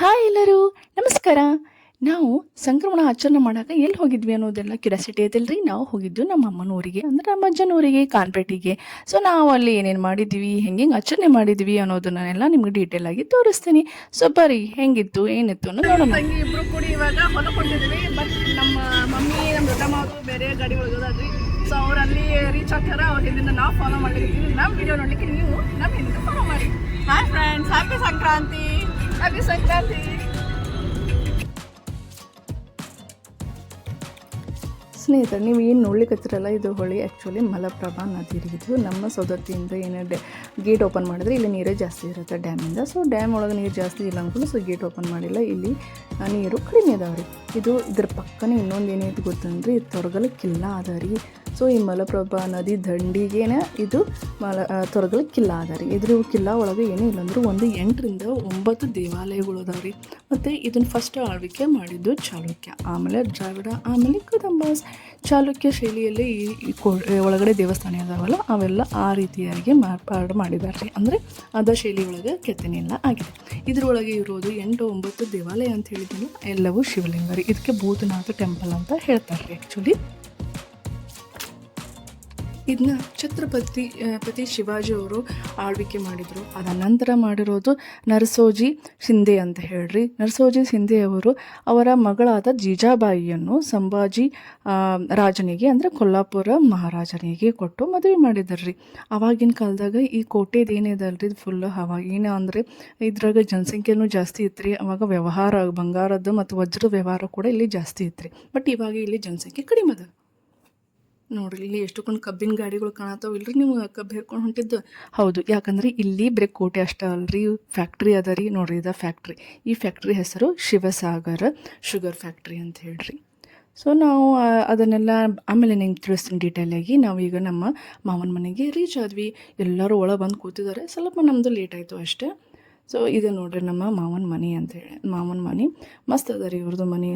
Hi ಎಲ್ಲರೂ, ನಮಸ್ಕಾರ. ನಾವು ಸಂಕ್ರಮಣ ಆಚರಣೆ ಮಾಡಾಕ ಎಲ್ಲಿ ಹೋಗಿದ್ವಿ ಅನ್ನೋದೆಲ್ಲ ಕ್ಯೂರಿಯಾಸಿಟಿ ಐತಲ್ರಿ? ನಾವು ಹೋಗಿದ್ದು ನಮ್ಮ ಅಮ್ಮನ ಅಂದ್ರೆ ನಮ್ಮ ಅಜ್ಜನ ಊರಿಗೆ, ಕಾನ್ಪೇಟಿಗೆ. ಸೊ ನಾವು ಅಲ್ಲಿ ಏನೇನು ಮಾಡಿದ್ವಿ, ಹೆಂಗೆ ಆಚರಣೆ ಮಾಡಿದ್ವಿ ಅನ್ನೋದನ್ನೆಲ್ಲ ನಿಮ್ಗೆ ಡೀಟೇಲ್ ಆಗಿ ತೋರಿಸ್ತೀನಿ. ಸೊ ಬರಿ ಹೆಂಗಿತ್ತು, ಏನಿತ್ತು ಅನ್ನೋದು ನೋಡೋಣ. ಕೂಡಿ ಇವಾಗ ಹೊಲಕೊಂಡಿದ್ವಿ ಬಟ್ ನಮ್ಮ ಮಮ್ಮಿ, ನಮ್ಮ ದೊಡ್ಡಮ್ಮ ಬೇರೆ ಗಾಡಿ ಒಳಗೋದ್ರಿ ಸೊ ಅವ್ರು ಅಲ್ಲಿ ರೀಚ್ ಆಗ್ತಾರ, ಅವ್ರ ನಾವು ಫಾಲೋ ಮಾಡ್ಲಿಕ್ಕೆ ನಮ್ಮ ವಿಡಿಯೋ ನೋಡಲಿಕ್ಕೆ ನೀವು ನಮ್ಮ ಹಿಂದೆ ಫಾಲೋ ಮಾಡಿ. Hi friends happy Sankranti happy Sankranti ಸ್ನೇಹಿತರೆ, ನೀವು ಏನು ನೋಡ್ಲಿಕ್ಕತ್ತಿರಲ್ಲ ಇದು ಹೊಳಿ ಆ್ಯಕ್ಚುಲಿ ಮಲಪ್ರಭಾ ನದಿ ರೀ. ಇದು ನಮ್ಮ ಸೌದತ್ತಿಯಿಂದ ಏನು ಡ್ಯಾ ಗೇಟ್ ಓಪನ್ ಮಾಡಿದ್ರೆ ಇಲ್ಲಿ ನೀರೇ ಜಾಸ್ತಿ ಇರುತ್ತೆ ಡ್ಯಾಮಿಂದ ಸೊ ಡ್ಯಾಮ್ ಒಳಗೆ ನೀರು ಜಾಸ್ತಿ ಇಲ್ಲ ಅಂದ್ಕೊಂಡು ಸೊ ಗೇಟ್ ಓಪನ್ ಮಾಡಿಲ್ಲ. ಇಲ್ಲಿ ನೀರು ಕಡಿಮೆ ಅದಾವೆ ರೀ. ಇದು ಇದ್ರ ಪಕ್ಕನೇ ಇನ್ನೊಂದು ಏನೈತಿ ಗೊತ್ತಂದ್ರೆ ತೊರಗಲ ಕಿಲ್ಲ ಅದ ರೀ. ಸೊ ಈ ಮಲಪ್ರಭಾ ನದಿ ದಂಡಿಗೇನೆ ಇದು ಮಲ ತೊರಗಲ ಕಿಲ್ಲ ಅದ ರೀ. ಇದ್ರ ಕಿಲ್ಲ ಒಳಗೆ ಏನೂ ಇಲ್ಲ ಅಂದ್ರೆ ಒಂದು ಎಂಟರಿಂದ ಒಂಬತ್ತು ದೇವಾಲಯಗಳು ಅದಾವೆ ರೀ. ಮತ್ತು ಇದನ್ನು ಫಸ್ಟ್ ಆಳ್ವಿಕೆ ಮಾಡಿದ್ದು ಚಾಲುಕ್ಯ. ಆಮೇಲೆ ದ್ರಾವಿಡ, ಆಮೇಲೆ ಕದಂಬಾಸ್. ಚಾಲುಕ್ಯ ಶೈಲಿಯಲ್ಲಿ ಈ ಒಳಗಡೆ ದೇವಸ್ಥಾನ ಇದಾವಲ್ಲ, ಅವೆಲ್ಲ ಆ ರೀತಿಯಾಗಿ ಮಾರ್ಪಾಡು ಮಾಡಿದ್ದಾರೆ. ಅಂದರೆ ಅದ ಶೈಲಿ ಒಳಗೆ ಕೆತ್ತನೆಲ್ಲ ಆಗಿದೆ. ಇದರೊಳಗೆ ಇರೋದು ಎಂಟು ಒಂಬತ್ತು ದೇವಾಲಯ ಅಂತ ಹೇಳಿದ್ನಲ್ಲ, ಎಲ್ಲವೂ ಶಿವಲಿಂಗ ರೀ. ಇದಕ್ಕೆ ಭೂತನಾಥ ಟೆಂಪಲ್ ಅಂತ ಹೇಳ್ತಾರೆ ಆ್ಯಕ್ಚುಲಿ ಇದನ್ನ ಛತ್ರಪತಿ ಪತಿ ಶಿವಾಜಿ ಅವರು ಆಳ್ವಿಕೆ ಮಾಡಿದರು. ಅದ ನಂತರ ಮಾಡಿರೋದು ನರಸೋಜಿ ಸಿಂಧೆ ಅಂತ ಹೇಳ್ರಿ. ನರಸೋಜಿ ಸಿಂಧೆ ಅವರು ಮಗಳಾದ ಜೀಜಾಬಾಯಿಯನ್ನು ಸಂಭಾಜಿ ರಾಜನಿಗೆ ಅಂದರೆ ಕೊಲ್ಲಾಪುರ ಮಹಾರಾಜನಿಗೆ ಕೊಟ್ಟು ಮದುವೆ ಮಾಡಿದಾರ್ರಿ ಅವಾಗಿನ ಕಾಲದಾಗ ಈ ಕೋಟೆದು ಏನಿದಲ್ರಿ ಫುಲ್ ಏನು ಅಂದರೆ ಇದ್ರಾಗ ಜನಸಂಖ್ಯೆನೂ ಜಾಸ್ತಿ ಇತ್ತು ರೀ ಅವಾಗ ವ್ಯವಹಾರ ಬಂಗಾರದ ಮತ್ತು ವಜ್ರದ ವ್ಯವಹಾರ ಕೂಡ ಇಲ್ಲಿ ಜಾಸ್ತಿ ಇತ್ತು ರೀ ಬಟ್ ಇವಾಗ ಇಲ್ಲಿ ಜನಸಂಖ್ಯೆ ಕಡಿಮೆ ಅದ. ನೋಡ್ರಿ, ಇಲ್ಲಿ ಎಷ್ಟು ಕೊಂಡು ಕಬ್ಬಿನ ಗಾಡಿಗಳು ಕಾಣತಾವ ಇಲ್ರಿ ನೀವು ಕಬ್ಬು ಹೇರ್ಕೊಂಡು ಹೊಂಟಿದ್ದು? ಹೌದು, ಯಾಕಂದ್ರೆ ಇಲ್ಲಿ ಬ್ರೇಕ್ ಕೋಟೆ ಅಷ್ಟೇ ಅಲ್ರಿ ಫ್ಯಾಕ್ಟ್ರಿ ಅದ ರೀ, ನೋಡ್ರಿ ಇದ ಫ್ಯಾಕ್ಟ್ರಿ ಈ ಫ್ಯಾಕ್ಟ್ರಿ ಹೆಸರು ಶಿವಸಾಗರ ಶುಗರ್ ಫ್ಯಾಕ್ಟ್ರಿ ಅಂತ ಹೇಳ್ರಿ. ಸೊ ನಾವು ಅದನ್ನೆಲ್ಲ ಆಮೇಲೆ ನಿಂಗೆ ತಿಳಿಸ್ತೀನಿ ಡೀಟೇಲಾಗಿ ನಾವೀಗ ನಮ್ಮ ಮಾವನ ಮನೆಗೆ ರೀಚ್ ಆದ್ವಿ. ಎಲ್ಲರೂ ಒಳಗೆ ಬಂದು ಕೂತಿದ್ದಾರೆ ಸ್ವಲ್ಪ ನಮ್ಮದು ಲೇಟ್ ಆಯಿತು ಅಷ್ಟೇ. ಸೊ ಇದು ನೋಡ್ರಿ ನಮ್ಮ ಮಾವನ ಮನೆ ಅಂತ ಹೇಳಿ. ಮಾವನ ಮನೆ ಮಸ್ತ್ ಅದ ರೀ ಇವ್ರದ್ದು ಮನೆ.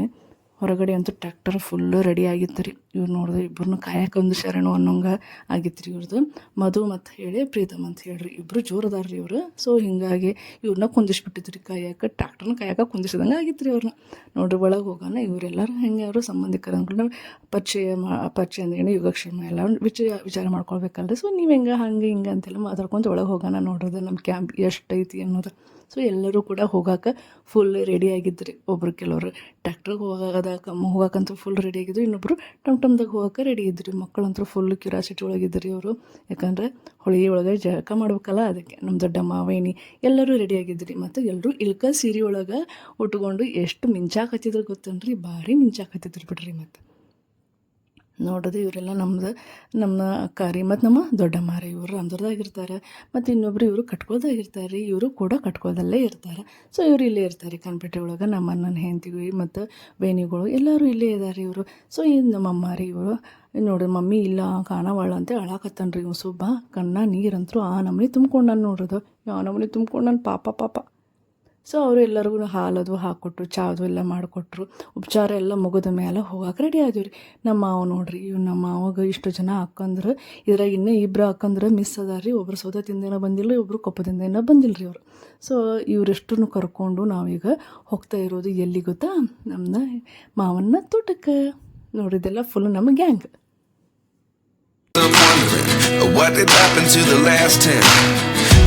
ಹೊರಗಡೆ ಅಂತೂ ಟ್ರ್ಯಾಕ್ಟರ್ ಫುಲ್ಲು ರೆಡಿ ಆಗಿತ್ತು ರೀ. ಇವ್ರು ನೋಡಿದ್ರೆ ಇಬ್ಬರನ್ನ ಕಾಯಕ್ಕೆ ಶರಣು ಅನ್ನೋಂಗೆ ಆಗಿತ್ತು ರೀ ಇವ್ರದ್ದು ಮಧು ಮತ್ತು ಹೇಳಿ ಪ್ರೀತಮ್ ಅಂತ ಹೇಳ್ರಿ. ಇಬ್ಬರು ಜೋರದಾರ ರೀ ಇವರು. ಸೊ ಹಿಂಗಾಗಿ ಇವ್ರನ್ನ ಕುಂದಿಸ್ಬಿಟ್ಟಿದ್ರು ರೀ ಕಾಯಕ್ಕೆ ಟ್ರ್ಯಾಕ್ಟರ್ನ ಕಾಯಕ್ಕೆ ಕುಂದಿಸಿದಂಗೆ ಆಗಿತ್ತು ರೀ ಅವ್ರನ್ನ ನೋಡ್ರಿ ಒಳಗೆ ಹೋಗೋಣ ಇವರೆಲ್ಲರೂ ಹೆಂಗೆ ಅವರು ಸಂಬಂಧಿಕರು ಅಂದ್ಕೊಂಡು ಪರಿಚಯ ಮಾ, ಪರಿಚಯ ಅಂದ್ರೆ ಯೋಗಕ್ಷೇಮ ಎಲ್ಲ ವಿಚಾರ ವಿಚಾರ ಮಾಡ್ಕೊಳ್ಬೇಕಲ್ರಿ. ಸೊ ನೀವು ಹೆಂಗೆ, ಹಂಗೆ, ಹಿಂಗೆ ಅಂತೆಲ್ಲ ಮಾತಾಡ್ಕೊಂತ ಒಳಗೆ ಹೋಗೋಣ ನೋಡೋದು ನಮ್ಮ ಕ್ಯಾಂಪ್ ಎಷ್ಟೈತಿ ಅನ್ನೋದು. ಸೊ ಎಲ್ಲರೂ ಕೂಡ ಹೋಗಾಕ ಫುಲ್ ರೆಡಿ ಆಗಿದ್ರಿ ಒಬ್ರು ಕೆಲವರು ಟ್ಯಾಕ್ಟ್ರಿಗೆ ಹೋಗೋದಕ್ಕೆ ಹೋಗಕ್ಕಂತೂ ಫುಲ್ ರೆಡಿ ಆಗಿದ್ರು. ಇನ್ನೊಬ್ರು ಟಮ್ ಟಮ್ದಾಗ ಹೋಗಕ್ಕೆ ರೆಡಿ ಇದ್ರಿ. ಮಕ್ಕಳಂತೂ ಫುಲ್ ಕ್ಯೂರಾಸಿಟಿ ಒಳಗಿದ್ರಿ ಅವರು. ಯಾಕಂದ್ರೆ ಹೊಳಿ ಒಳಗೆ ಜಳಕ ಮಾಡ್ಬೇಕಲ್ಲ ಅದಕ್ಕೆ. ನಮ್ಮ ದೊಡ್ಡಮ್ಮ ವೈನಿ ಎಲ್ಲರೂ ರೆಡಿ ಆಗಿದ್ರಿ. ಮತ್ತು ಎಲ್ಲರೂ ಇಳ್ಕ ಸೀರೆ ಒಳಗೆ ಉಟ್ಕೊಂಡು ಎಷ್ಟು ಮಿಂಚಾಕತ್ತಿದ್ರು ಗೊತ್ತನ್ರಿ? ಭಾರಿ ಮಿಂಚಾಕತ್ತಿದ್ರು ಬಿಡ್ರಿ ಮತ್ತು. ನೋಡೋದು ಇವರೆಲ್ಲ ನಮ್ದು, ನಮ್ಮ ಕಾರಿ ಮತ್ತು ನಮ್ಮ ದೊಡ್ಡ ಮಾರಿ ಇವರು ಅಂದ್ರದಾಗಿರ್ತಾರೆ. ಮತ್ತು ಇನ್ನೊಬ್ರು ಇವರು ಕಟ್ಕೋದಾಗಿರ್ತಾರೆ ರೀ ಇವರು ಕೂಡ ಕಟ್ಕೋದಲ್ಲೇ ಇರ್ತಾರೆ. ಸೊ ಇವರು ಇಲ್ಲೇ ಇರ್ತಾರೆ ಕಣ್ಪೇಟೆ ಒಳಗೆ, ನಮ್ಮ ಅಣ್ಣನ ಹೆಂಡತಿಗಳು ಮತ್ತು ಬೇನಿಗಳು ಎಲ್ಲರೂ ಇಲ್ಲೇ ಇದ್ದಾರೆ ಇವರು. ಸೊ ಇದು ನಮ್ಮ ಅಮ್ಮ ರೀ ಇವರು ನೋಡಿ ಮಮ್ಮಿ ಇಲ್ಲ ಕಾಣವಾಳ ಅಂತ ಅಳಾಕತ್ತಾನ ರೀ ಇವ್ ಸುಬ್ಬ. ಕಣ್ಣ, ನೀರಂತರೂ ಆ ನಮೂನಿ ತುಂಬ್ಕೊಂಡಾನ ನೋಡ್ರದು ಯಾವ ತುಂಬ್ಕೊಂಡು ನಾನು ಪಾಪ ಪಾಪ. ಸೊ ಅವರು ಎಲ್ಲರಿಗೂ ಹಾಲದು ಹಾಕ್ಕೊಟ್ರು ಚಾದು ಎಲ್ಲ ಮಾಡಿಕೊಟ್ರು. ಉಪಚಾರ ಎಲ್ಲ ಮುಗಿದ ಮೇಲೆ ಹೋಗಕ್ಕೆ ರೆಡಿ ಆದ್ವಿ ರೀ. ನಮ್ಮ ಮಾವ ನೋಡ್ರಿ ಇವ್ ನಮ್ಮ ಮಾವಾಗ ಇಷ್ಟು ಜನ ಹಾಕಂದ್ರೆ, ಇದ್ರಾಗ ಇನ್ನೂ ಇಬ್ಬರು ಹಾಕಂದ್ರೆ ಮಿಸ್ ಅದಾರ ರೀ. ಒಬ್ರು ಸೌದತ್ತಿಂದೇನೋ ಬಂದಿಲ್ಲ ಒಬ್ರು ಕೊಪ್ಪದಿಂದೇನೋ ಬಂದಿಲ್ಲ ರೀ ಅವರು. ಸೊ ಇವರೆಷ್ಟು ಕರ್ಕೊಂಡು ನಾವೀಗ ಹೋಗ್ತಾ ಇರೋದು ಎಲ್ಲಿ ಗೊತ್ತಾ? ನಮ್ಮನ್ನ ಮಾವನ್ನ ತೋಟಕ್ಕೆ. ನೋಡಿದ್ದೆಲ್ಲ ಫುಲ್ ನಮ್ಮ gang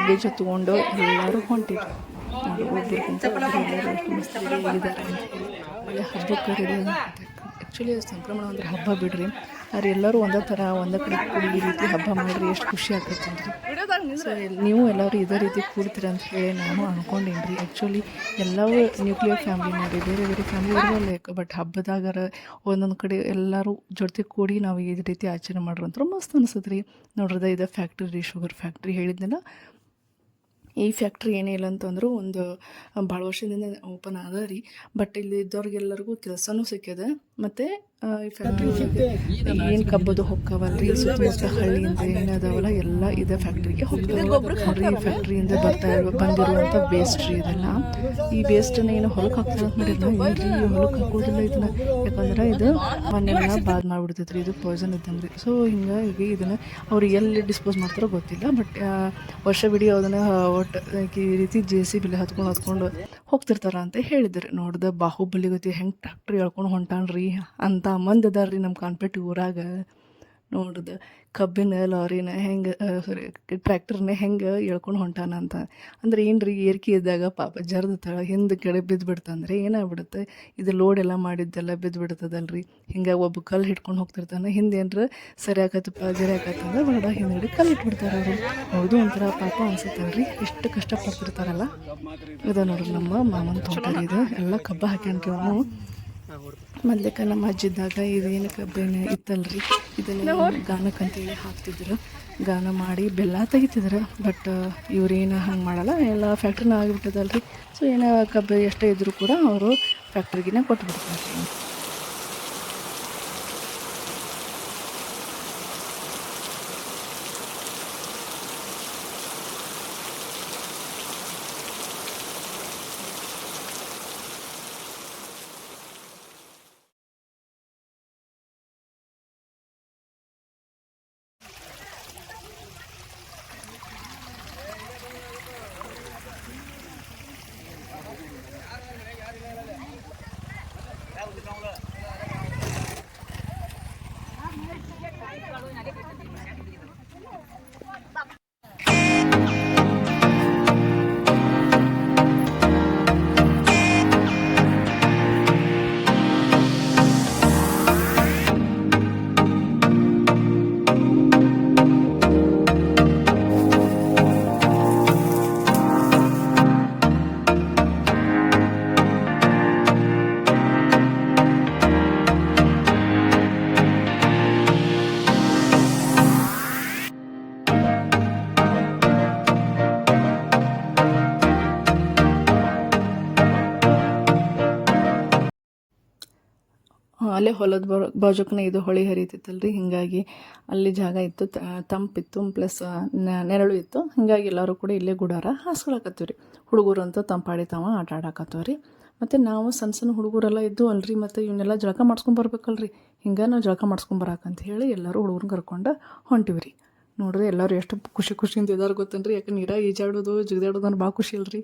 luggage ತೊಗೊಂಡು ಎಲ್ಲರೂ ಹೊಂಟಿದ್ರು. ಒಳ್ಳೆ ಹಬ್ಬಕ್ಕೆ ಆ್ಯಕ್ಚುಲಿ ಸಂಕ್ರಮಣ ಅಂದ್ರೆ ಹಬ್ಬ ಬಿಡ್ರಿ. ಅವ್ರು ಎಲ್ಲರೂ ಒಂದೇ ಥರ, ಒಂದೇ ಕಡೆ ಕೂಡಿ ಈ ರೀತಿ ಹಬ್ಬ ಮಾಡಿರಿ ಎಷ್ಟು ಖುಷಿ ಆಗ್ತೈತೆ ಸೊ ನೀವು ಎಲ್ಲರೂ ಇದೇ ರೀತಿ ಕೂಡ್ತೀರ ಅಂತ ಹೇಳಿ ನಾನು ಅಂದ್ಕೊಂಡೇನಿ ರೀ ಆ್ಯಕ್ಚುಲಿ ಎಲ್ಲವೂ ನ್ಯೂಕ್ಲಿಯರ್ ಫ್ಯಾಮ್ಲಿ ಮಾಡಿ ಬೇರೆ ಬೇರೆ ಫ್ಯಾಮ್ಲಿ ಬಟ್ ಹಬ್ಬದಾಗರ ಒಂದೊಂದು ಕಡೆ ಎಲ್ಲರೂ ಜೊತೆ ಕೂಡಿ ನಾವು ಇದೇ ರೀತಿ ಆಚರಣೆ ಮಾಡ್ರಂತ್ರ ಮಸ್ತ್ ಅನಿಸುತ್ತೆ ರೀ. ನೋಡ್ರದ ಇದು ಫ್ಯಾಕ್ಟ್ರಿ ರೀ ಶುಗರ್ ಫ್ಯಾಕ್ಟ್ರಿ ಹೇಳಿದ್ನಲ್ಲ. ಈ ಫ್ಯಾಕ್ಟ್ರಿ ಏನಿಲ್ಲ ಅಂತಂದ್ರು ಒಂದು ಭಾಳ ವರ್ಷದಿಂದ ಓಪನ್ ಅದ ರೀ. ಬಟ್ ಇಲ್ಲಿ ಇದ್ದವ್ರಿಗೆಲ್ಲರಿಗೂ ಕೆಲಸನೂ ಸಿಕ್ಕಿದೆ. ಮತ್ತು ಆ, ಈ ಫ್ಯಾಕ್ಟ್ರಿ ಒಳಗೆ ಏನು ಕಬ್ಬದು ಹೊಕ್ಕವಲ್ರಿ ಸುತ್ತಮುತ್ತ ಹಳ್ಳಿಯಿಂದ ಏನದಾವಲ್ಲ ಎಲ್ಲ ಇದೆ ಫ್ಯಾಕ್ಟ್ರಿಗೆ ಹೋಗ್ತಾರೆ. ಫ್ಯಾಕ್ಟ್ರಿಯಿಂದ ಬರ್ತಾ ಇರೋ ಬಂದಿರುವಂಥ ವೇಸ್ಟ್ ರೀ ಇದೆಲ್ಲ. ಈ ವೇಸ್ಟನ್ನ ಏನು ಹೊಲಕ್ಕೆ ಹಾಕ್ತಾರೆ ಅಂತ ಈ ಹೊಲಕ್ಕೆ ಹಾಕೋದಿಲ್ಲ ಇದನ್ನ. ಯಾಕಂದ್ರೆ ಇದು ಮನೆಯನ್ನ ಬಾದ್ ಮಾಡಿಬಿಡ್ತೈತೆ ರೀ ಇದು ಪಾಯ್ಸನ್ ಇದ್ದಂಗೆ ರೀ. ಸೊ ಹಿಂಗಾಗಿ ಇದನ್ನ ಅವ್ರು ಎಲ್ಲಿ ಡಿಸ್ಪೋಸ್ ಮಾಡ್ತಾರೋ ಗೊತ್ತಿಲ್ಲ. ಬಟ್ ವರ್ಷವಿಡೀ ಅದನ್ನು ಒಟ್ಟು ಈ ರೀತಿ ಜೆ ಸಿ ಬಿಲಿ ಹತ್ಕೊಂಡು ಹತ್ಕೊಂಡು ಹೋಗ್ತಿರ್ತಾರ ಅಂತ ಹೇಳಿದ್ರು. ನೋಡ್ದೆ ಬಾಹುಬಲಿ ಗತಿ ಹೆಂಗೆ ಟ್ರ್ಯಾಕ್ಟ್ರಿ ಹೇಳ್ಕೊಂಡು ಹೊಂಟಾನ್ರಿ ಅಂತ ಮಂದಿ ಅದಾರ ನಮ್ಮ ಕಾನ್ಪೇಟೆ ಊರಾಗ. ನೋಡಿದ ಕಬ್ಬಿನ, ಲಾರಿನ ಹೆಂಗೆ ಸಾರಿ ಟ್ರ್ಯಾಕ್ಟರ್ನ ಹೆಂಗೆ ಎಳ್ಕೊಂಡು ಹೊಂಟಾನ ಅಂತ. ಅಂದ್ರೆ ಏನು ರೀ ಏರಿಕೆ ಇದ್ದಾಗ ಪಾಪ ಜರ್ದ ತಳ ಹಿಂದೆ ಕೆಳಗೆ ಬಿದ್ದು ಬಿಡ್ತಂದ್ರೆ ಏನಾಗ್ಬಿಡುತ್ತೆ? ಇದು ಲೋಡ್ ಎಲ್ಲ ಮಾಡಿದ್ದೆಲ್ಲ ಬಿದ್ದು ಬಿಡ್ತದಲ್ರಿ. ಒಬ್ಬ ಕಲ್ಲು ಹಿಡ್ಕೊಂಡು ಹೋಗ್ತಿರ್ತಾನೆ, ಹಿಂದೆ ಏನ್ರ ಸರಿ ಆಕತ್ತಪ್ಪ, ಜರಿ ಆಕತ್ತಂದ್ರೆ ಬಡ ಹಿಂದೆ ಕಲ್ಲು ಇಟ್ಬಿಡ್ತಾರೆ ಅವರು. ಹೌದು ಒಂಥರ ಪಾಪ ಅನ್ಸುತ್ತಲ್ರಿ. ಎಷ್ಟು ಕಷ್ಟಪಡ್ತಿರ್ತಾರಲ್ಲ. ಇದು ನೋಡ್ರಿ ನಮ್ಮ ಮಾಮನ ತೋಟ ಇದು. ಎಲ್ಲ ಕಬ್ಬ ಹಾಕ್ಯಾನ್ರಿ ಅವನು. ಮೊದ್ಲಕ್ಕೆ ನಮ್ಮ ಅಜ್ಜಿದ್ದಾಗ ಇದೇನು ಕಬ್ಬೇನು ಇತ್ತಲ್ರಿ? ಇದನ್ನ ಗಾನಕ್ಕಂತೇಳಿ ಹಾಕ್ತಿದ್ರು. ಗಾನ ಮಾಡಿ ಬೆಲ್ಲ ತೆಗಿತಿದ್ರು. ಬಟ್ ಇವ್ರೇನು ಹಂಗೆ ಮಾಡಲ್ಲ. ಎಲ್ಲ ಫ್ಯಾಕ್ಟ್ರಿನ ಆಗಿಬಿಟ್ಟದಲ್ರಿ. ಸೊ ಏನೋ ಕಬ್ಬು ಎಷ್ಟೇ ಇದ್ದರೂ ಕೂಡ ಅವರು ಫ್ಯಾಕ್ಟ್ರಿಗಿನ ಕೊಟ್ಬಿಡ್ತಾರೆ. ಅಲ್ಲೇ ಹೊಲದ ಬಾಜುಕನೇ ಇದು ಹೊಳೆ ಹರಿತಿತ್ತಲ್ರಿ, ಹಿಂಗಾಗಿ ಅಲ್ಲಿ ಜಾಗ ಇತ್ತು ತಂಪಿತ್ತು ಪ್ಲಸ್ ನೆರಳು ಇತ್ತು, ಹಿಂಗಾಗಿ ಎಲ್ಲರೂ ಕೂಡ ಇಲ್ಲೇ ಗುಡಾರ ಹಾಸ್ಕೊಳಕತ್ತೀವಿ ರೀ ಹುಡುಗರು ಅಂತ ತಂಪಾಡಿ ತಾವ ಆಟ ಆಡಕತ್ತವ ರೀ ಮತ್ತು ನಾವು ಸಣ್ಣ ಸಣ್ಣ ಹುಡುಗರೆಲ್ಲ ಇದ್ದು ಅಲ್ರಿ, ಮತ್ತು ಇವನ್ನೆಲ್ಲ ಜಳಕ ಮಾಡ್ಸ್ಕೊಂಬರ್ಬೇಕಲ್ರಿ ಹಿಂಗೆ ನಾವು ಜಳಕ ಮಾಡ್ಸ್ಕೊಂಬರಾಕಂತ ಹೇಳಿ ಎಲ್ಲರೂ ಹುಡುಗರನ್ನ ಕರ್ಕೊಂಡು ಹೊಂಟಿವಿ ರೀ ನೋಡಿದ್ರೆ ಎಲ್ಲರೂ ಎಷ್ಟು ಖುಷಿ ಖುಷಿಯಿಂದ ಇದಾರೆ ಗೊತ್ತೇನ್ರಿ, ಯಾಕೆ ನೀರಾಗ ಈಜಾಡೋದು, ಜಿಗಿದಾಡೋದು ಅಂದ್ರೆ ಭಾಳ ಖುಷಿ ಅಲ್ರಿ.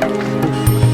Дякую.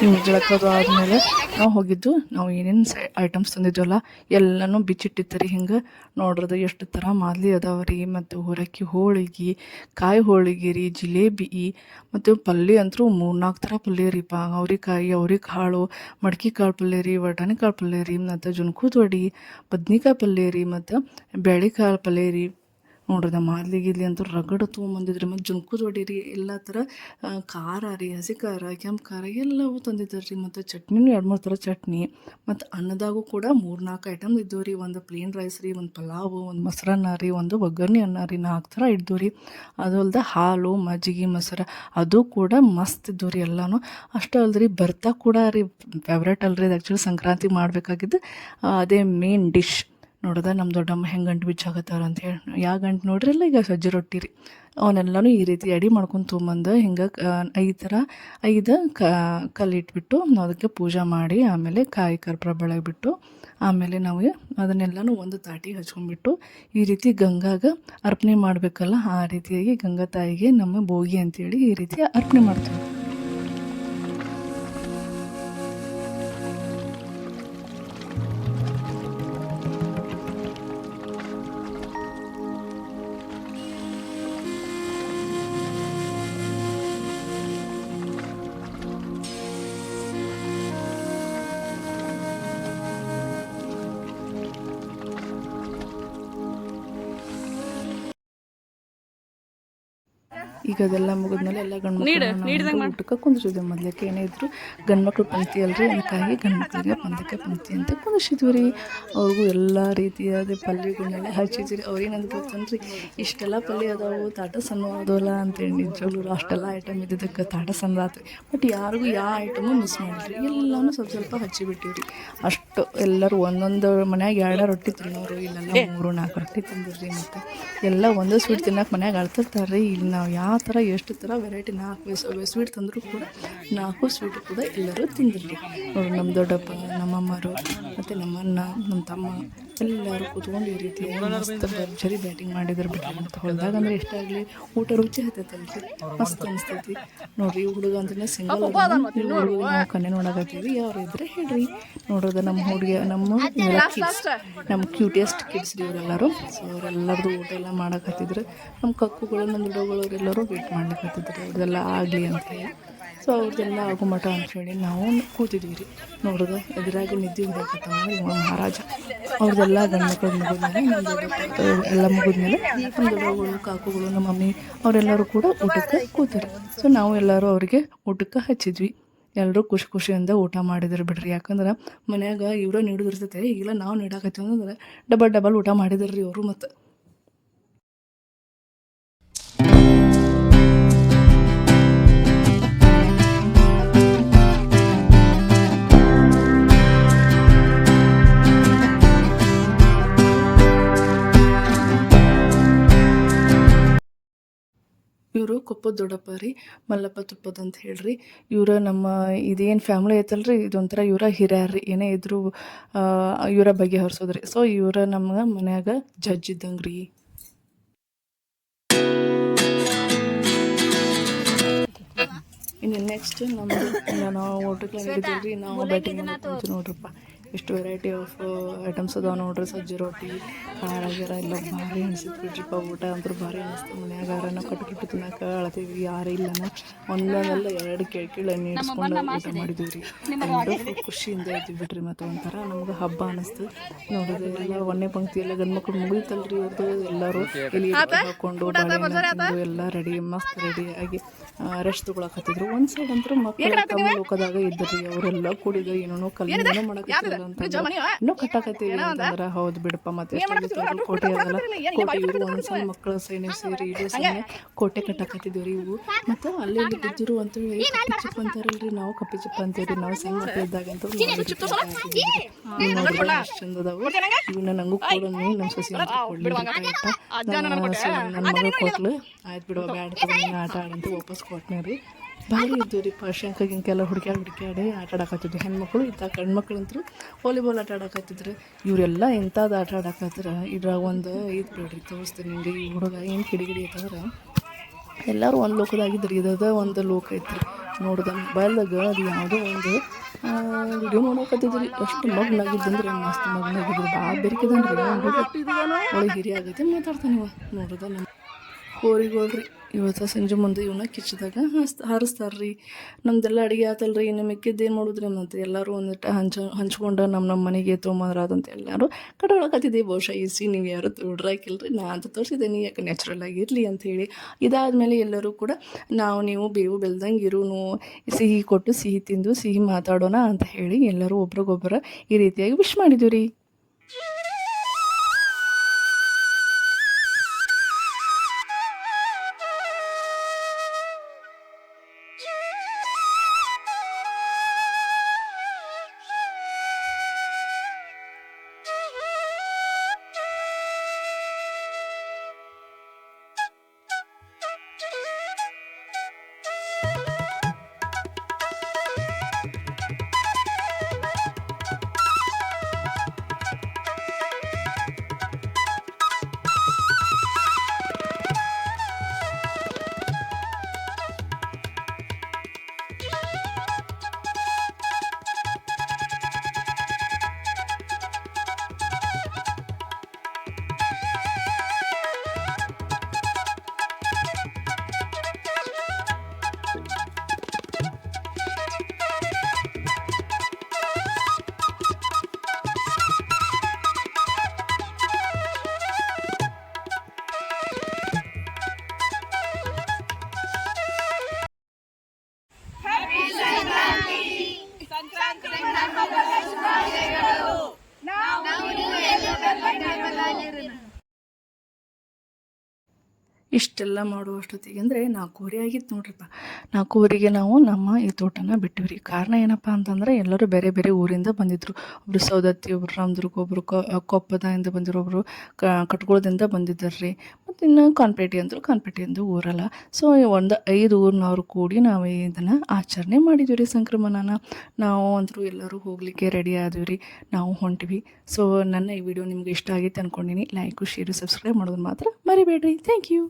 ಬೆಳಕದು ಆದಮೇಲೆ ನಾವು ಹೋಗಿದ್ದು, ನಾವು ಏನೇನು ಐಟಮ್ಸ್ ತಂದಿದ್ವಲ್ಲ, ಎಲ್ಲನೂ ಬಿಚ್ಚಿಟ್ಟಿರ್ತಾರೆ ಹಿಂಗೆ. ನೋಡ್ರದು ಎಷ್ಟು ಥರ ಮಾದಲಿ ಅದಾವ ರೀ ಮತ್ತು ಹುರಕ್ಕಿ ಹೋಳಿಗೆ, ಕಾಯಿ ಹೋಳಿಗೆ ರೀ, ಜಿಲೇಬಿ, ಮತ್ತು ಪಲ್ಯ ಅಂತೂ ಮೂರ್ನಾಲ್ಕು ಥರ ಪಲ್ಯ ರೀ, ಪಾ, ಅವ್ರಿಕಾಯಿ, ಅವ್ರಿಕಾಳು ಮಡ್ಕಿ ಕಾಳು ಪಲ್ಯ ರೀ ವಟಾಣಿ ಕಾಳು ಪಲ್ಯ ರೀ, ಮತ್ತು ಜುನ್ಕುದ್ ವಡಿ, ಬದ್ನಿಕಾಯಿ ಪಲ್ಯ ರೀ, ಮತ್ತು ಬೇಳೆಕಾಳು ಪಲ್ಯ ರೀ. ನೋಡ್ರಿ ನಮ್ಮ ಮಾದ್ಲಿ ಗಿದ್ಲಿ ಅಂತೂ ರಗಡ ತೊಗೊಂಬಂದಿದ್ರಿ, ಮತ್ತು ಜುನ್ಕುದ್ ವಡಿ ರೀ ಎಲ್ಲ ಥರ ಖಾರ ರೀ, ಹಸಿ ಖಾರ, ಕೆಂಪು ಖಾರ ಎಲ್ಲವೂ ತಂದಿದ್ದಾರೆ ರೀ. ಮತ್ತು ಚಟ್ನಿನೂ ಎರಡು ಮೂರು ಥರ ಚಟ್ನಿ, ಮತ್ತು ಅನ್ನದಾಗೂ ಕೂಡ ಮೂರು ನಾಲ್ಕು ಐಟಮ್ ಇದ್ದವು ರೀ. ಒಂದು ಪ್ಲೇನ್ ರೈಸ್ ರೀ, ಒಂದು ಪಲಾವು, ಒಂದು ಮೊಸರನ್ನ ರೀ, ಒಂದು ಒಗ್ಗರಣೆ ಅನ್ನ ರೀ, ನಾಲ್ಕು ಥರ ಇದ್ದವು ರೀ. ಅದು ಅಲ್ಲದೆ ಹಾಲು, ಮಜ್ಜಿಗೆ, ಮೊಸರು, ಅದು ಕೂಡ ಮಸ್ತ್ ಇದ್ದವು ರೀ ಎಲ್ಲನೂ. ಅಷ್ಟೇ ರೀ ಬರ್ತಾ ಕೂಡ ರೀ ಫೇವ್ರೇಟ್ ಅಲ್ರಿ. ಅದು ಆ್ಯಕ್ಚುಲಿ ಸಂಕ್ರಾಂತಿ ಮಾಡಬೇಕಾಗಿದ್ದು ಅದೇ ಮೇನ್ ಡಿಶ್ ನೋಡ್ದೆ ನಮ್ಮ ದೊಡ್ಡಮ್ಮ ಹೆಂಗೆ ಗಂಟು ಬಿಚ್ಚಾಕತ್ತಾರ ಅಂತ ಹೇಳಿ. ಯಾವ ಗಂಟು ನೋಡ್ರಿಲ್ಲ ಈಗ ಸಜ್ಜೆ ರೊಟ್ಟಿ ರೀ. ಅವನ್ನೆಲ್ಲನೂ ಈ ರೀತಿ ಅಡಿ ಮಾಡ್ಕೊಂಡು ತೊಗೊಂಬಂದು ಹಿಂಗೆ ಐದು ಥರ ಐದು ಕಲ್ಲಿಟ್ಬಿಟ್ಟು ನಾವು ಅದಕ್ಕೆ ಪೂಜೆ ಮಾಡಿ, ಆಮೇಲೆ ಕಾಯಿ ಕರ್ಪೂರ ಬೆಳಗ್ಬಿಟ್ಟು, ಆಮೇಲೆ ನಾವು ಅದನ್ನೆಲ್ಲನೂ ಒಂದು ತಾಟಿ ಹಚ್ಕೊಂಡ್ಬಿಟ್ಟು ಈ ರೀತಿ ಗಂಗಾಗ ಅರ್ಪಣೆ ಮಾಡಬೇಕಲ್ಲ, ಆ ರೀತಿಯಾಗಿ ಗಂಗಾ ತಾಯಿಗೆ ನಮ್ಮ ಭೋಗಿ ಅಂತೇಳಿ ಈ ರೀತಿ ಅರ್ಪಣೆ ಮಾಡ್ತೀವಿ. ಈಗ ಅದೆಲ್ಲ ಮುಗಿದ್ಮೇಲೆ ಎಲ್ಲ ಗಂಡು ಮಕ್ಕಳು ಊಟಕ್ಕೆ ಕುಂದಿಸಿದ್ವಿ ಮೊದ್ಲಕ್ಕೆ ಏನೇ ಇದ್ರು ಗಂಡು ಮಕ್ಳು ಪಂಕ್ತಿ ಅಲ್ರಿ ಅದಕ್ಕಾಗಿ ಗಂಡು ಮಕ್ಕಳಿಗೆ ಪಂದಕ್ಕೆ ಪಂಕ್ತಿ ಅಂತ ಕುಂದಿಸಿದ್ವಿ ರೀ. ಅವ್ರಿಗೂ ಎಲ್ಲ ರೀತಿಯಾದ ಪಲ್ಯಗಳನ್ನೆಲ್ಲ ಹಚ್ಚಿದ್ರಿ ಅವ್ರೇನಂತ ಗೊತ್ತಂದ್ರಿ ಇಷ್ಟೆಲ್ಲ ಪಲ್ಯ ಅದಾವು ತಾಟ ಸಣ್ಣ ಅದವಲ್ಲ ಅಂತೇಳಿ ನಿಜವಾಗ್ಲೂ ಅಷ್ಟೆಲ್ಲ ಐಟಮ್ ಇದ್ದಿದ್ದಕ್ಕೆ ತಾಟ ಸಣ್ಣ ಆತು ಬಟ್ ಯಾರಿಗೂ ಯಾವ ಐಟಮು ಮಿಸ್ ಮಾಡಿದ್ರಿ ಎಲ್ಲನೂ ಸ್ವಲ್ಪ ಸ್ವಲ್ಪ ಹಚ್ಚಿಬಿಟ್ಟಿವ್ರಿ. ಅಷ್ಟು ಎಲ್ಲರೂ ಒಂದೊಂದು ಮನ್ಯಾಗ ಎರಡು ರೊಟ್ಟಿ ತಿನ್ನೋರು, ಇಲ್ಲೆಲ್ಲ ಮೂರು ನಾಲ್ಕು ರೊಟ್ಟಿ ತಿಂದಿರ್ರಿ ಮತ್ತೆ ಎಲ್ಲ ಒಂದೇ ಸ್ವೀಟ್ ತಿನ್ನಕ್ಕೆ ಮನ್ಯಾಗ ಅಳ್ತಿರ್ತಾರೆ ರೀ ಇಲ್ಲಿ ನಾವು ಯಾವ ಥರ ಎಷ್ಟು ಥರ ವೆರೈಟಿ ನಾಲ್ಕು ಸ್ವೀಟ್ ತಂದರೂ ಕೂಡ ನಾಲ್ಕು ಸ್ವೀಟ್ ಕೂಡ ಎಲ್ಲರೂ ತಿಂದಿರಿ ನಮ್ಮ ದೊಡ್ಡಪ್ಪ, ನಮ್ಮಮ್ಮರು, ಮತ್ತು ನಮ್ಮಣ್ಣ ನಮ್ಮ ತಮ್ಮ. ಎಲ್ಲರೂ ಕೂತ್ಕೊಂಡು ಈ ರೀತಿ ಮಸ್ತ್ ಭರ್ಜರಿ ಬ್ಯಾಟಿಂಗ್ ಮಾಡಿದ್ರು ಬಿಟ್ರಿ ಮತ್ತು ಹೊಲ್ದಾಗ ಅಂದ್ರೆ ಎಷ್ಟಾಗಲಿ ಊಟ ರುಚಿ ಹತ್ತೈತಲ್ರಿ ಮಸ್ತ್ ಅನಿಸ್ತೈತಿ. ನೋಡ್ರಿ ಈ ಹುಡುಗ ಅಂದ್ರೆ ಸಿಂಗಲ್ ನಾವು ಕಣ್ಣೆ ನೋಡಕತ್ತೀವಿ. ಯಾರು ಇದ್ರೆ ಹೇಳ್ರಿ. ನೋಡೋದು ನಮ್ಮ ಹುಡುಗಿ ನಮ್ಮ ಕಿಡ್ಸ್ ನಮ್ಮ ಕ್ಯೂಟಿಯಸ್ಟ್ ಕಿಡ್ಸ್ ಇವರೆಲ್ಲರೂ. ಸೊ ಅವರೆಲ್ಲರದು ಊಟ ಎಲ್ಲ ಮಾಡಕತ್ತಿದ್ರು. ನಮ್ಮ ಕಕ್ಕುಗಳು ನಮ್ಮ ದೊಡ್ಡಗಳು ಅವರೆಲ್ಲರೂ ವೇಟ್ ಮಾಡ್ಲಿಕ್ಕತ್ತಿದ್ರು ಅವ್ರದ್ದೆಲ್ಲ ಆಗಲಿ ಅಂತ ಹೇಳಿ. ಸೊ ಅವ್ರದ್ದೆಲ್ಲ ಆಗೋ ಮಠ ಅಂಥೇಳಿ ನಾವು ಕೂತಿದ್ದೀವಿ ರೀ. ನೋಡೋದು ಎದುರಾಗಿ ನಿದ್ದೆ ಇವ ಮಹಾರಾಜ. ಅವ್ರದ್ದೆಲ್ಲ ಗಂಡು ಮಕ್ಕಳು ಮುಗಿದ್ಮೇಲೆ ಎಲ್ಲ ಮುಗಿದ್ಮೇಲೆ ನಮ್ಮ ಕಾಕುಗಳು, ನಮ್ಮ ಮಮ್ಮಿ ಅವರೆಲ್ಲರೂ ಕೂಡ ಊಟಕ್ಕೆ ಕೂತಾರೆ ಸೊ ನಾವು ಎಲ್ಲರೂ ಅವರಿಗೆ ಊಟಕ್ಕೆ ಹಚ್ಚಿದ್ವಿ. ಎಲ್ಲರೂ ಖುಷಿ ಖುಷಿಯಿಂದ ಊಟ ಮಾಡಿದ್ರು ಬಿಡ್ರಿ. ಯಾಕಂದ್ರೆ ಮನ್ಯಾಗ ಇವರು ನೀಡಿದಿರ್ತೈತೆ. ಈಗ ನಾವು ನೀಡಾಕತ್ತೀವಿ ಅಂದ್ರೆ ಡಬಲ್ ಡಬಲ್ ಊಟ ಮಾಡಿದ್ರು ರೀ ಅವರು ಮತ್ತು. ಇವರು ದೊಡ್ಡಪ್ಪ ರೀ, ಮಲ್ಲಪ್ಪ ತುಪ್ಪದ ಅಂತ ಹೇಳ್ರಿ. ಇವರ ನಮ್ಮ ಇದೇನು ಫ್ಯಾಮ್ಲಿ ರೀ ಇದೊಂಥರ ಇವರ ಹಿರಿಯರ್ ರೀ. ಏನೇ ಇದ್ರು ಇವರ ಬಗೆಹರಿಸೋದ್ರಿ ಸೊ ಇವರ ನಮ್ಗೆ ಮನ್ಯಾಗ ಜಡ್ಜ್ ಇದ್ದಂಗೆ ರೀ. ಇನ್ನು ನೆಕ್ಸ್ಟ್ ನಮ್ಮದು ನಾವು ಹಿಡಿದಿದ್ರಿ ನಾವು ಬ್ಯಾಟಿಂಗ್ ನೋಡ್ರಪ್ಪ. ಎಷ್ಟು ವೆರೈಟಿ ಆಫ್ ಐಟಮ್ಸ್ ಅದಾವ ನೋಡ್ರಿ. ಸಜ್ಜಿ ರೊಟ್ಟಿ ಖಾರ ಗಿರ ಎಲ್ಲ ಭಾರಿ ಅನಿಸಿತ್ತು ಬಿಡ್ರಿಪ್ಪ ಊಟ ಅಂತೂ ಭಾರಿ ಅನಿಸ್ತು ಮನ್ಯಾಗ ಯಾರನ್ನ ಕಟ್ಟು ಕಟ್ಟು ತಿನ್ನಕ್ಕೆ ಅಳತೀವಿ ಯಾರು ಇಲ್ಲನ. ಒಂದೊಂದೆಲ್ಲ ಎರಡು ಕೇಳಿ ಕೇಳಿ ನೀಡಿಸ್ಕೊಂಡು ಊಟ ಮಾಡಿದ್ವಿ ರೀ ಎಲ್ಲರೂ ಖುಷಿಯಿಂದ ಇದ್ವಿ ಬಿಡ್ರಿ ಮತ್ತು ಒಂಥರ ನಮ್ಗೆ ಹಬ್ಬ ಅನಿಸ್ತು. ನೋಡಿದ್ರೆ ಎಲ್ಲ ಒಂದೇ ಪಂಕ್ತಿ ಎಲ್ಲ ಗಂಡು ಮಕ್ಳು ಮುಗಿತಲ್ರಿ ಅವ್ರದ್ದು ಎಲ್ಲರೂ ಇಲ್ಲಿ ಹಾಕೊಂಡು ಎಲ್ಲ ರೆಡಿ ಮಸ್ತ್ ರೆಡಿ ಆಗಿ ರೆಸ್ಟ್ ತೊಗೊಳಕತ್ತಿದ್ರು. ಒಂದು ಸೈಡ್ ಅಂತೂ ಮಕ್ಕಳು ತಮ್ಮ ಲೋಕದಾಗ ಇದ್ರಿ ಅವರೆಲ್ಲ ಕೂಡಿದ ಏನೇನೋ ಕಲ್ಲಿಂದನೂ ಮಾಡಕತ್ತಿಲ್ಲ ಅಂತಂದ್ರೆ ಇನ್ನೂ ಕಟ್ಟಾಕತ್ತೀವಿ ಅಂತಂದ್ರೆ? ಹೌದು ಬಿಡಪ್ಪ ಮತ್ತೆ ಕೋಟೆ ಅದಲ್ಲ ಕೋಟೆ ಇವರು ಒಂದು ಸಲ ಮಕ್ಕಳ ಸೇನೆ ಸೇರಿ ಇಡೀ ಸೇನೆ ಕೋಟೆ ಕಟ್ಟಾಕತ್ತಿದ್ವಿ ರೀ ಇವು ಮತ್ತು ಅಲ್ಲಿ ಇಲ್ಲಿ ಬಿದ್ದಿರು ಅಂತೇಳಿ ಕಪ್ಪಿ ಚಿಪ್ ಅಂತಾರಲ್ರಿ ನಾವು ಕಪ್ಪಿ ಚಿಪ್ಪ ಅಂತೀವಿ ನಾವು ಸಣ್ಣ ಮಕ್ಕಳು ಇದ್ದಾಗ ಅಂತ ಚಂದ ಅದಾವು. ಇವನ್ನ ನಂಗೂ? ಕೂಡ ನಮ್ಮ ಸೊಸಿ ಅಂತ ಕೊಡ್ಲಿಲ್ಲ ನನ್ನ ಮಗಳು ಕೊಟ್ಲು. ಆಯ್ತು ಬಿಡುವ ಬ್ಯಾಡ ಆಟ ಆಡಂತ ವಾಪಸ್ ಕೊಟ್ನೆ ರೀ ಭಾರಿ ಇದ್ದು ರೀ ಶಂಕ ಗಿಂಕೆಲ್ಲ ಹುಡುಕ್ಯಾಡಿ ಹುಡುಕ್ಯಾಡಿ ಆಟ ಆಡಕತ್ತಿದ್ವಿ ಹೆಣ್ಮಕ್ಳು ಇಂಥ ಗಂಡ್ಮಕ್ಳು ಅಂತೂ ವಾಲಿಬಾಲ್ ಆಟ ಆಡಕತ್ತಿದ್ರು. ಇವರೆಲ್ಲ ಎಂಥದ್ದು ಆಟ ಆಡಕತ್ರ ಇದ್ರಾಗ ಒಂದು ಇದು ಬಿಡ್ರಿ, ತೋರಿಸ್ತೀನಿ ನಿಮಗೆ ಈ ಹುಡುಗ ಏನು ಕಿಡಿಗಿಡಿ ಐತಂದ್ರೆ ಎಲ್ಲರೂ ಒಂದು ಲೋಕದಾಗಿದ್ದರು ಇದ ಒಂದು ಲೋಕ ಐತ್ರಿ ನೋಡಿದ ಮೊಬೈಲ್ದಾಗ ಅದು ಯಾವುದೋ ಒಂದು ವಿಡಿಯೋ ನೋಡಕತ್ತಿದ್ರಿ. ಅಷ್ಟು ಮಗ್ನಾಗಿದ್ದಂದ್ರೆ ಮಸ್ತ್ ಮಗ್ನಾಗಿದ್ರು. ಭಾಳ ಬೇರೆ ಒಳಗೆ ಹಿರಿಯ ಆಗೈತೆ ಮಾತಾಡ್ತಾನೆ ಇವ. ನೋಡ್ರದ ನಮ್ಮ ಹೋರಿಗಳ್ರಿ ಇವತ್ತು ಸಂಜೆ ಮುಂದೆ ಇವನ್ನ ಕಿಚ್ಚದಾಗ ಹಾರಿಸ್ತಾರೆ ರೀ ನಮ್ದೆಲ್ಲ ಅಡುಗೆ ಆತಲ್ರಿ, ಇನ್ನು ಮಿಕ್ಕಿದ್ದೇನು ಮಾಡೋದ್ರಿ? ಮತ್ತೆ ಎಲ್ಲರೂ ಒಂದಿಟ್ಟು ಹಂಚ, ಹಂಚ್ಕೊಂಡು ನಮ್ಮ ನಮ್ಮ ಮನೆಗೆ ತೊಗೊಂಬಂದ್ರಾದಂತ ಎಲ್ಲರೂ ಕಟ್ಕೊಳಕತ್ತಿದ್ದೆ ಬಹುಶಃ ಈ ನೀವು ಯಾರು ತೊಡ್ರಾಕಿಲ್ರಿ? ನಾ ಅಂತ ತೋರಿಸಿದ್ದೀನಿ ಯಾಕೆ ನ್ಯಾಚುರಲ್ ಆಗಿರಲಿ ಅಂಥೇಳಿ ಇದಾದಮೇಲೆ ಎಲ್ಲರೂ ಕೂಡ, ನಾವು ನೀವು ಬೇವು ಬೆಳ್ದಂಗೆ ಇರುನು, ಸಿಹಿ ಕೊಟ್ಟು ಸಿಹಿ ತಿಂದು, ಸಿಹಿ ಮಾತಾಡೋಣ ಅಂತ ಹೇಳಿ ಎಲ್ಲರೂ ಒಬ್ರಿಗೊಬ್ಬರ ಈ ರೀತಿಯಾಗಿ ವಿಶ್ ಮಾಡಿದ್ದೀವಿ ರೀ ಇಷ್ಟೆಲ್ಲ ಮಾಡುವಷ್ಟೊತ್ತಿಗೆ ಅಂದರೆ ನಾಲ್ಕೂವರೆ ಆಗಿತ್ತು ನೋಡ್ರಿಪ್ಪ. ನಾಲ್ಕೂವರೆಗೆ ನಾವು ನಮ್ಮ ಈ ತೋಟನ ಬಿಟ್ಟಿವಿ ರೀ ಕಾರಣ ಏನಪ್ಪ ಅಂತಂದ್ರೆ ಎಲ್ಲರೂ ಬೇರೆ ಬೇರೆ ಊರಿಂದ ಬಂದಿದ್ದರು ಒಬ್ಬರು ಸೌದತ್ತಿ ಒಬ್ಬರು ರಾಮದುರ್ಗ ಒಬ್ಬರು ಕೊಪ್ಪದಿಂದ ಬಂದಿರೋ ಒಬ್ಬರು ಕಟ್ಗೋಳದಿಂದ ಬಂದಿದ್ದಾರೆ ರೀ ಮತ್ತು ಇನ್ನು ಕಾನ್ಪೇಟೆ ಅಂದರು ಕಾನ್ಪೇಟೆಯಿಂದ ಊರಲ್ಲ. ಸೊ ಒಂದು ಐದು ಊರಿನವ್ರು ಕೂಡಿ ನಾವು ಇದನ್ನು ಆಚರಣೆ ಮಾಡಿದ್ವಿ ರೀ ಸಂಕ್ರಮಣನ. ನಾವು ಅಂದರು ಎಲ್ಲರೂ ಹೋಗಲಿಕ್ಕೆ ರೆಡಿ ಆದ್ವಿ ರೀ ನಾವು ಹೊಂಟಿವಿ. ಸೊ ನನ್ನ ಈ ವಿಡಿಯೋ ನಿಮ್ಗೆ ಇಷ್ಟ ಆಗಿತ್ತು ಅಂದ್ಕೊಂಡಿನಿ ಲೈಕು ಶೇರು ಸಬ್ಸ್ಕ್ರೈಬ್ ಮಾಡೋದು ಮಾತ್ರ ಮರಿಬೇಡ್ರಿ. Thank you